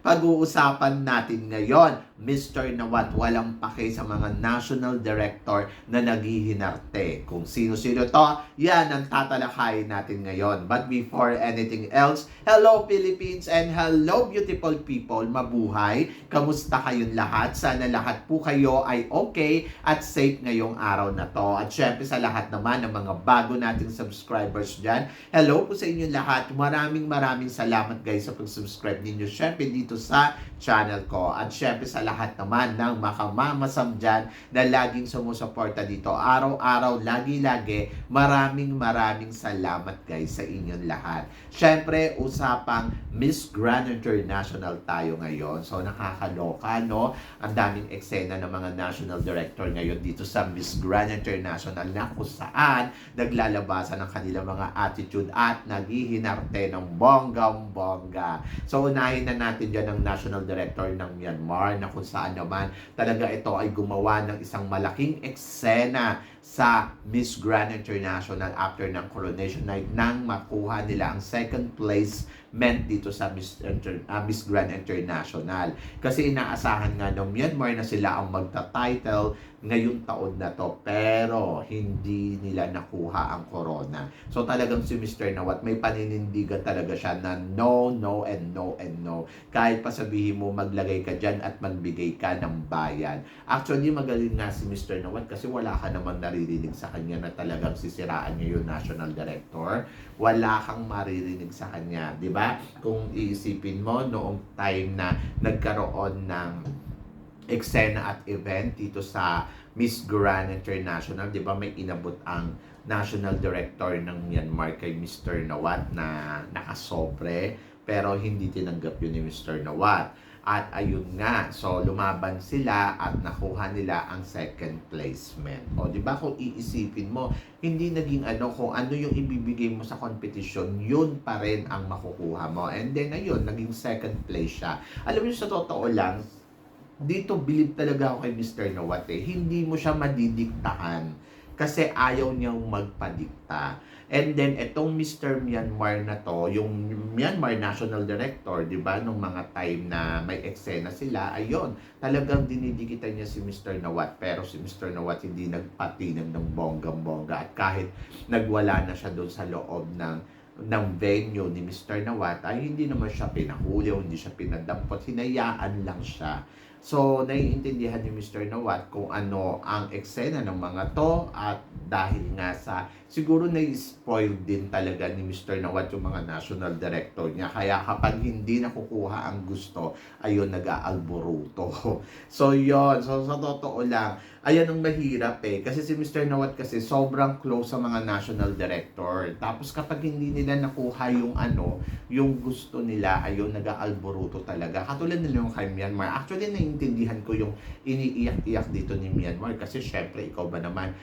Pag-uusapan natin ngayon, Mr. Nawat, walang pake sa mga national director na naghihinarte. Kung sino-sino to, yan ang tatalakayin natin ngayon. But before anything else, hello Philippines and hello beautiful people, mabuhay. Kamusta kayong lahat? Sana lahat po kayo ay okay at safe ngayong araw na to. At syempre sa lahat naman ng mga bago nating subscribers dyan, hello po sa inyo lahat. Maraming maraming salamat guys sa pag-subscribe ninyo. Syempre dito sa channel ko. At syempre sa lahat naman ng makamamasam dyan na laging sumusuporta dito. Araw-araw, lagi-lagi, maraming maraming salamat guys sa inyong lahat. Syempre, usapang Miss Grand International tayo ngayon. So nakakaloka, no? Ang daming eksena ng mga national director ngayon dito sa Miss Grand International na kung saan naglalabasan ng kanilang mga attitude at naghihinarte ng bonggang-bongga. So unahin na natin dyan ang national director ng Myanmar na kung saan naman talaga ito ay gumawa ng isang malaking eksena sa Miss Grand International after ng coronation night nang makuha nila ang second place meant dito sa Miss, Inter- ah, Miss Grand International. Kasi inaasahan nga ng Myanmar na sila ang magta-title ngayong taon na to pero hindi nila nakuha ang corona. So talagang si Mr. Nawat may paninindigan talaga siya na no, no, and no, and no. Kahit pa sabihin mo maglagay ka dyan at magbigay ka ng bayan. Actually magaling nga si Mr. Nawat kasi wala ka naman naririnig sa kanya na talagang sisiraan niya yung national director. Wala kang maririnig sa kanya, di ba? Kung iisipin mo noong time na nagkaroon ng eksena at event dito sa Miss Grand International, 'di ba may inabot ang National Director ng Myanmar kay Mr. Nawat na nakasobre pero hindi tinanggap yun ni Mr. Nawat. At ayun nga, so lumaban sila at nakuha nila ang second placement. O, di ba kung iisipin mo, hindi naging ano, kung ano yung ibibigay mo sa competition, yun pa rin ang makukuha mo. And then, ayun, naging second place siya. Alam mo, sa totoo lang, dito believe talaga ako kay Mr. Nawat eh. Hindi mo siya madidiktahan kasi ayaw niyang magpadikta. And then, itong Mr. Myanmar na to, yung Myanmar National Director, di ba, nung mga time na may eksena sila, ayun, talagang dinidikitan niya si Mr. Nawat. Pero si Mr. Nawat hindi nagpatinag ng bonggang-bongga. At kahit nagwala na siya doon sa loob ng ng venue ni Mr. Nawat ay hindi naman siya pinahuli hindi siya pinadampot, hinayaan lang siya. So, naiintindihan ni Mr. Nawat kung ano ang eksena ng mga to at dahil nga sa siguro na-spoil din talaga ni Mr. Nawat yung mga national director niya. Kaya kapag hindi nakukuha ang gusto, ayun, nag-aalboruto. So, yon So, sa totoo lang, ayan ang mahirap eh. Kasi si Mr. Nawat kasi sobrang close sa mga national director. Tapos kapag hindi nila nakuha yung ano, yung gusto nila, ayun, nag-aalboruto talaga. Katulad nila yung kay Myanmar. Actually, naiintindihan ko yung iniiyak-iyak dito ni Myanmar. Kasi syempre, ikaw ba naman,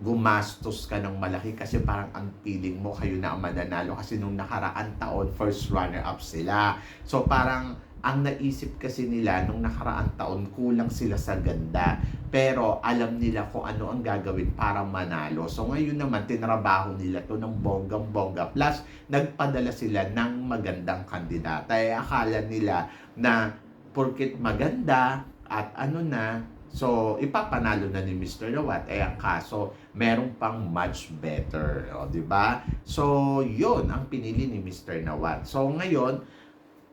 gumastos ka ng malaki kasi parang ang feeling mo kayo na ang mananalo kasi nung nakaraan taon first runner up sila. So parang ang naisip kasi nila nung nakaraan taon kulang sila sa ganda pero alam nila kung ano ang gagawin para manalo. So ngayon naman tinrabaho nila to ng bonggang-bongga plus nagpadala sila ng magandang kandidata. Eh akala nila na porkit maganda at ano na So, ipapanalo na ni Mr. Nawat. Eh, ang kaso, meron pang much better. O, di ba? So, yun ang pinili ni Mr. Nawat. So, ngayon,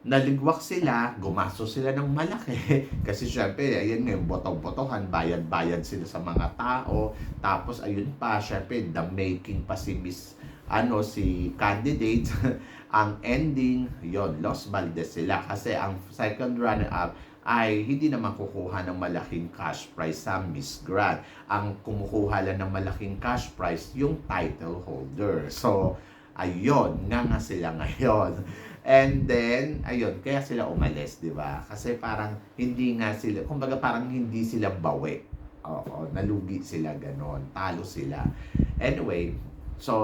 naligwak sila, gumastos sila ng malaki. Kasi syempre, ayun nga, yung botong-botohan, bayad-bayad sila sa mga tao. Tapos, ayun pa, syempre, the making pa si Miss, ano, si candidate. ang ending, yon Los Valdez sila. Kasi ang second runner-up, ay hindi naman kukuha ng malaking cash prize sa Miss Grand. Ang kumukuha lang ng malaking cash prize yung title holder. So, ayun, nga nga sila ngayon. And then, ayun, kaya sila umalis, di ba? Kasi parang hindi nga sila, kumbaga parang hindi sila bawi. Oo, nalugi sila ganon, talo sila. Anyway, so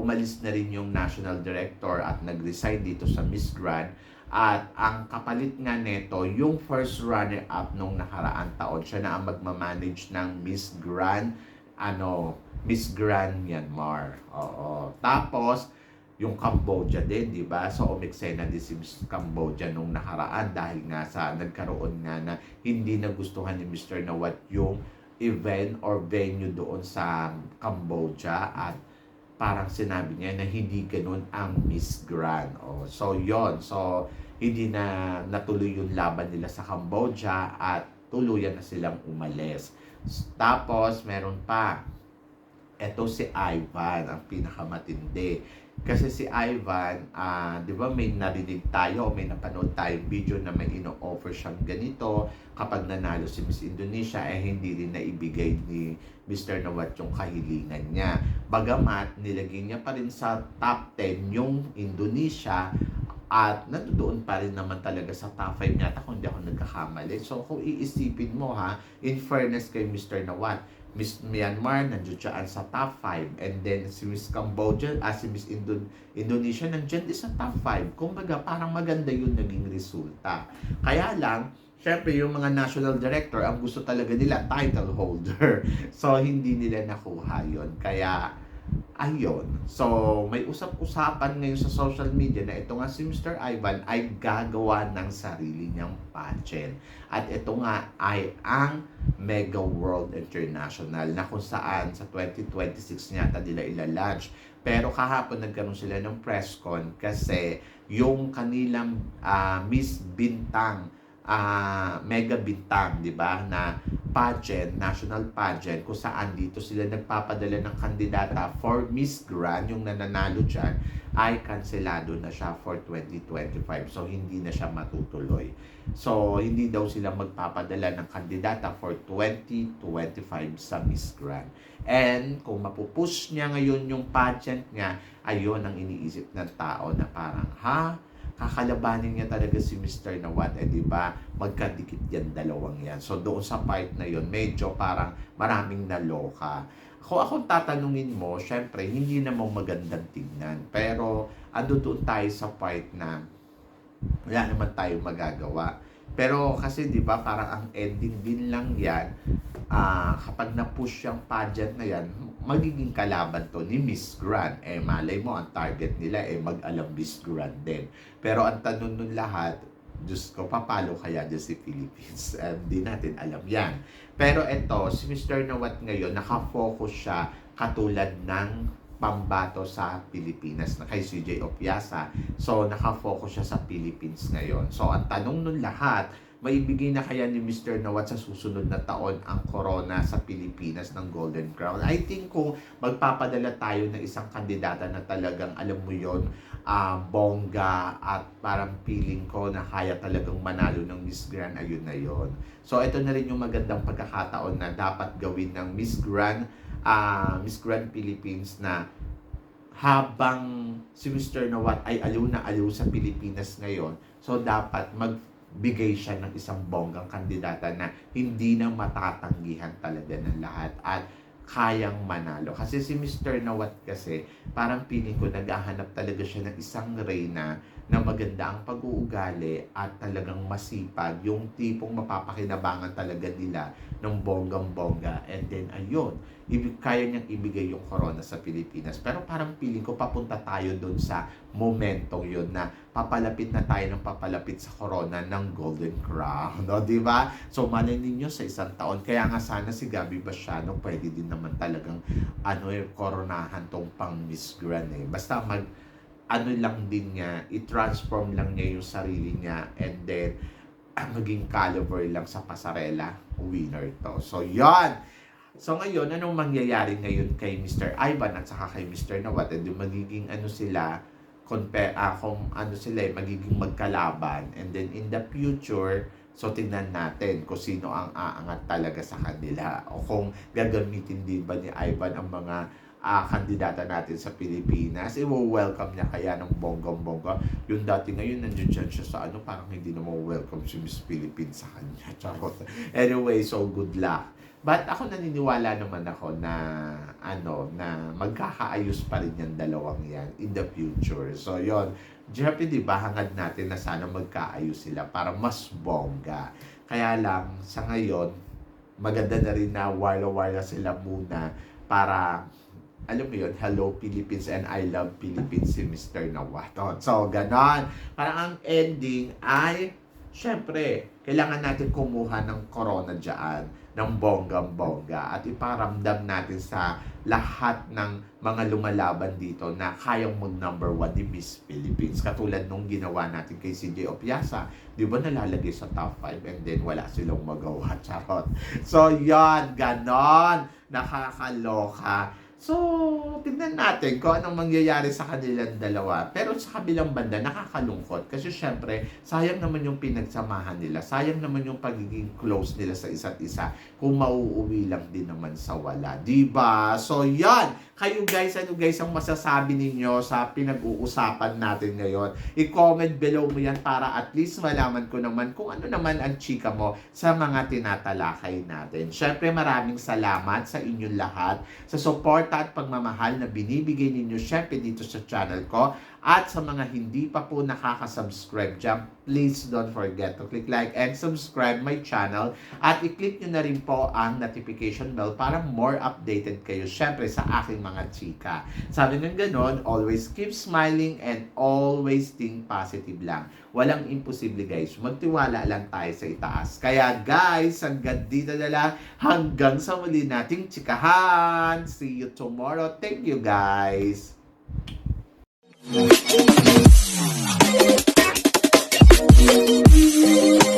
umalis na rin yung national director at nag-resign dito sa Miss Grand at ang kapalit nga neto, yung first runner-up nung nakaraan taon, siya na ang magmamanage ng Miss Grand ano, Miss Grand Myanmar. Oo. Tapos, yung Cambodia din, di ba? So, umeksena din si Miss Cambodia nung nakaraan dahil nga sa nagkaroon nga na hindi nagustuhan ni Mr. Nawat yung event or venue doon sa Cambodia at parang sinabi niya na hindi ganun ang Miss Grand. Oh, so, yon So, hindi na natuloy yung laban nila sa Cambodia at tuluyan na silang umalis. Tapos, meron pa. Ito si Ivan, ang pinakamatindi. Kasi si Ivan, ah, di ba may narinig tayo, may napanood tayong video na may ino-offer siyang ganito kapag nanalo si Miss Indonesia, eh hindi rin naibigay ni Mr. Nawat yung kahilingan niya. Bagamat, nilagay niya pa rin sa top 10 yung Indonesia at nandoon pa rin naman talaga sa top 5 yata kung hindi ako nagkakamali. So kung iisipin mo ha, in fairness kay Mr. Nawat, Miss Myanmar nandiyan siya sa top 5 and then si Miss Cambodia, ah, si Miss Indo- Indonesia nandiyan din sa top 5. Kumbaga parang maganda yung naging resulta. Kaya lang, syempre yung mga national director, ang gusto talaga nila title holder. So hindi nila nakuha yon Kaya Ayun. So, may usap-usapan ngayon sa social media na ito nga si Mr. Ivan ay gagawa ng sarili niyang pageant. At ito nga ay ang Mega World International na kung saan sa 2026 yata nila ilalunch. Pero kahapon nagkaroon sila ng press con kasi yung kanilang ah, Miss Bintang ah, Mega Bintang, di ba, na pageant, national pageant, kung saan dito sila nagpapadala ng kandidata for Miss Grand, yung nananalo dyan, ay kanselado na siya for 2025. So, hindi na siya matutuloy. So, hindi daw sila magpapadala ng kandidata for 2025 sa Miss Grand. And, kung mapupush niya ngayon yung pageant niya, ayun ang iniisip ng tao na parang, ha? Kakalabanin niya talaga si Mr. Nawat, eh di ba? Magkadikit yan dalawang yan. So doon sa part na yon medyo parang maraming naloka. Kung akong tatanungin mo, syempre, hindi namang magandang tignan. Pero, ando doon tayo sa part na wala naman tayo magagawa. Pero kasi 'di ba parang ang ending din lang 'yan ah kapag na-push yung pageant na 'yan, magiging kalaban to ni Miss Grand. Eh malay mo ang target nila eh mag-alam Miss Grand din. Pero ang tanong nun lahat, Diyos ko, papalo kaya dyan si Philippines? Hindi natin alam yan. Pero ito, si Mr. Nawat ngayon, nakafocus siya katulad ng pambato sa Pilipinas na kay CJ Opiasa. So, nakafocus siya sa Philippines ngayon. So, ang tanong nun lahat, maibigay na kaya ni Mr. Nawat sa susunod na taon ang corona sa Pilipinas ng Golden Crown? I think kung magpapadala tayo ng isang kandidata na talagang alam mo yon ah, bongga at parang feeling ko na kaya talagang manalo ng Miss Grand, ayun na yon. So ito na rin yung magandang pagkakataon na dapat gawin ng Miss Grand, ah, Miss Grand Philippines na habang si Mr. Nawat ay aliw na aliw sa Pilipinas ngayon, so dapat magbigay siya ng isang bonggang kandidata na hindi na matatanggihan talaga ng lahat at kayang manalo. Kasi si Mr. Nawat kasi, parang feeling ko naghahanap talaga siya ng isang reyna na maganda ang pag-uugali at talagang masipag, yung tipong mapapakinabangan talaga nila ng bonggang-bongga. And then, ayun, ibig, kaya niyang ibigay yung corona sa Pilipinas. Pero parang feeling ko papunta tayo doon sa momentong yun na papalapit na tayo ng papalapit sa corona ng Golden Crown. No? Di ba? So, malay ninyo sa isang taon. Kaya nga sana si Gabi Basiano pwede din naman talagang ano eh, koronahan tong pang Miss Grand eh. Basta mag ano lang din niya, i-transform lang niya yung sarili niya and then ah, maging caliber lang sa pasarela, winner to. So, yon So ngayon, anong mangyayari ngayon kay Mr. Ivan at saka kay Mr. Nawat? And magiging ano sila, compare, ah, kung ano sila, eh, magiging magkalaban. And then in the future, so tingnan natin kung sino ang aangat talaga sa kanila. O kung gagamitin din ba ni Ivan ang mga ah, kandidata natin sa Pilipinas. I-welcome niya kaya ng bonggang-bongga. Yung dati ngayon, nandiyan dyan siya sa ano, parang hindi na welcome si Miss Philippines sa kanya. Charot. Anyway, so good luck. But ako naniniwala naman ako na ano na magkakaayos pa rin yung dalawang yan in the future. So yon, Jeffrey, di ba hangad natin na sana magkaayos sila para mas bongga. Kaya lang sa ngayon maganda na rin na wala-wala sila muna para alam mo yun, hello Philippines and I love Philippines si Mr. Nawaton. So, ganon. Parang ang ending ay, syempre, kailangan natin kumuha ng corona dyan, ng bonggang-bongga, at iparamdam natin sa lahat ng mga lumalaban dito na kayang mag number one ni Miss Philippines. Katulad nung ginawa natin kay CJ Opiasa. Di ba nalalagay sa top 5 and then wala silang magawa. Charot. So, yan. Ganon. Nakakaloka. So, tignan natin kung anong mangyayari sa kanilang dalawa. Pero sa kabilang banda, nakakalungkot. Kasi syempre, sayang naman yung pinagsamahan nila. Sayang naman yung pagiging close nila sa isa't isa. Kung mauuwi lang din naman sa wala. Diba? So, yan. Kayo guys, ano guys ang masasabi ninyo sa pinag-uusapan natin ngayon? I-comment below mo yan para at least malaman ko naman kung ano naman ang chika mo sa mga tinatalakay natin. Syempre, maraming salamat sa inyong lahat sa support at pagmamahal na binibigay ninyo syempre dito sa channel ko. At sa mga hindi pa po nakaka-subscribe dyan, please don't forget to click like and subscribe my channel. At i-click nyo na rin po ang notification bell para more updated kayo syempre sa aking mga chika. Sabi ng ganon, always keep smiling and always think positive lang. Walang imposible guys. Magtiwala lang tayo sa itaas. Kaya guys, hanggang dito na lang. Hanggang sa muli nating chikahan. See you tomorrow. Thank you guys. Thank you.